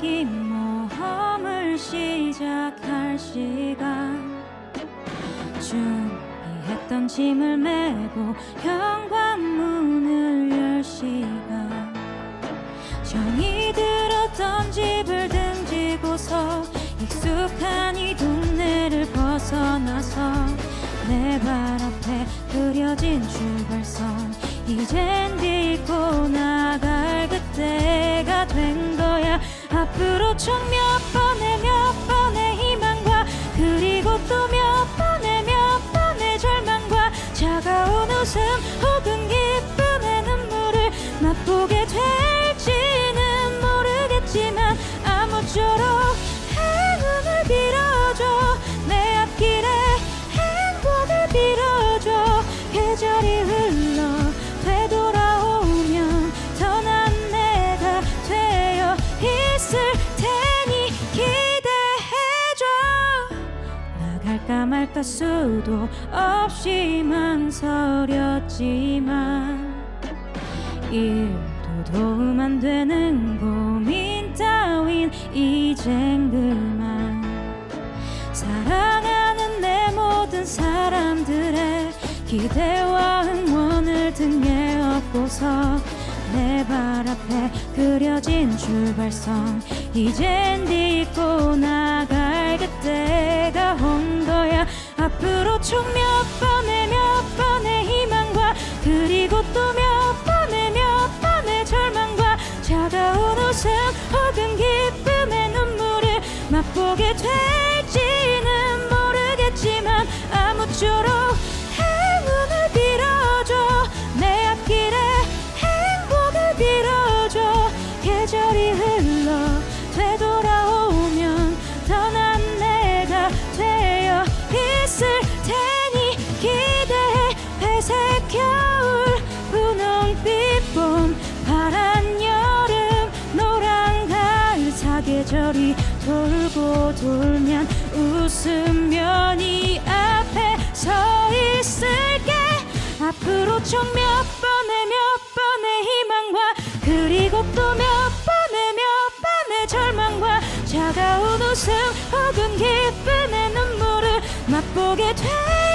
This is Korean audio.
긴 모험을 시작할 시간. 준비했던 짐을 메고 현관문을 열 시간. 정이 들었던 집을 등지고서 익숙한 이 동네를 벗어나서 내 발 앞에 그려진 출발선. 이젠 딛고 나갈 그때가 된 앞으로 총 몇 번의 나갈까 말까 수도 없이 망설였지만 일도 도움 안 되는 고민 따윈 이젠 그만 사랑하는 내 모든 사람들의 기대와 응원을 등에 업고서 내 발 앞에 그려진 출발선 이젠 딛고 나 앞으로 총 몇 번의 몇 번의 희망과 그리고 또 몇 번의 몇 번의 절망과 차가운 웃음 혹은 기쁨의 눈물을 맛보게 될지 돌면 웃으면 이 앞에 서 있을게. 앞으로 총 몇 번에 몇 번의 희망과 그리고 또 몇 번에 몇 번의 절망과 차가운 웃음 혹은 기쁨의 눈물을 맛보게 돼.